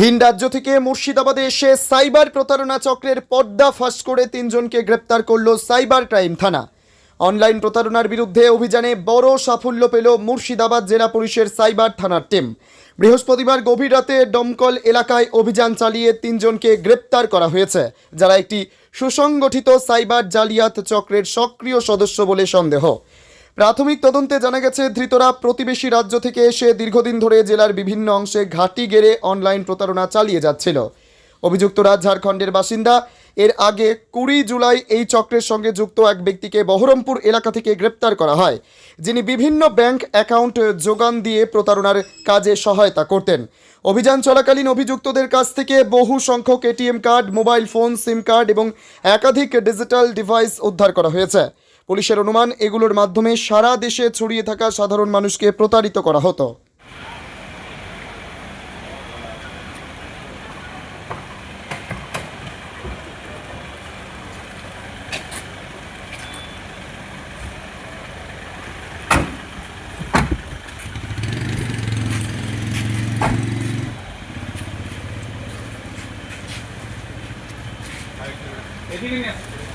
ভিন রাজ্য থেকে মুর্শিদাবাদে এসে সাইবার প্রতারণা চক্রের পর্দা ফাঁস করে তিনজনকে গ্রেপ্তার করল সাইবার ক্রাইম থানা। অনলাইন প্রতারণার বিরুদ্ধে অভিযানে বড় সাফল্য পেল মুর্শিদাবাদ জেলা পুলিশের সাইবার থানার টিম। বৃহস্পতিবার গভীর রাতে ডমকল এলাকায় অভিযান চালিয়ে তিনজনকে গ্রেপ্তার করা হয়েছে, যারা একটি সুসংগঠিত সাইবার জালিয়াত চক্রের সক্রিয় সদস্য বলে সন্দেহ। প্রাথমিক তদন্তে জানা গেছে, ধৃতরা প্রতিবেশী রাজ্য থেকে এসে দীর্ঘদিন ধরে জেলার বিভিন্ন অংশে ঘাঁটি গেড়ে অনলাইন প্রতারণা চালিয়ে যাচ্ছিল। অভিযুক্তরা ঝাড়খণ্ডের বাসিন্দা। এর আগে কুড়ি জুলাই এই চক্রের সঙ্গে যুক্ত এক ব্যক্তিকে বহরমপুর এলাকা থেকে গ্রেপ্তার করা হয়, যিনি বিভিন্ন ব্যাংক অ্যাকাউন্ট যোগান দিয়ে প্রতারণার কাজে সহায়তা করতেন। অভিযান চলাকালীন অভিযুক্তদের কাছ থেকে বহু সংখ্যক ATM card, mobile phone, SIM card এবং একাধিক ডিজিটাল ডিভাইস উদ্ধার করা হয়েছে। পুলিশের অনুমান, এগুলোর মাধ্যমে সারা দেশে ছড়িয়ে থাকা সাধারণ মানুষকে প্রতারিত করা হতো নিয়ে আসো।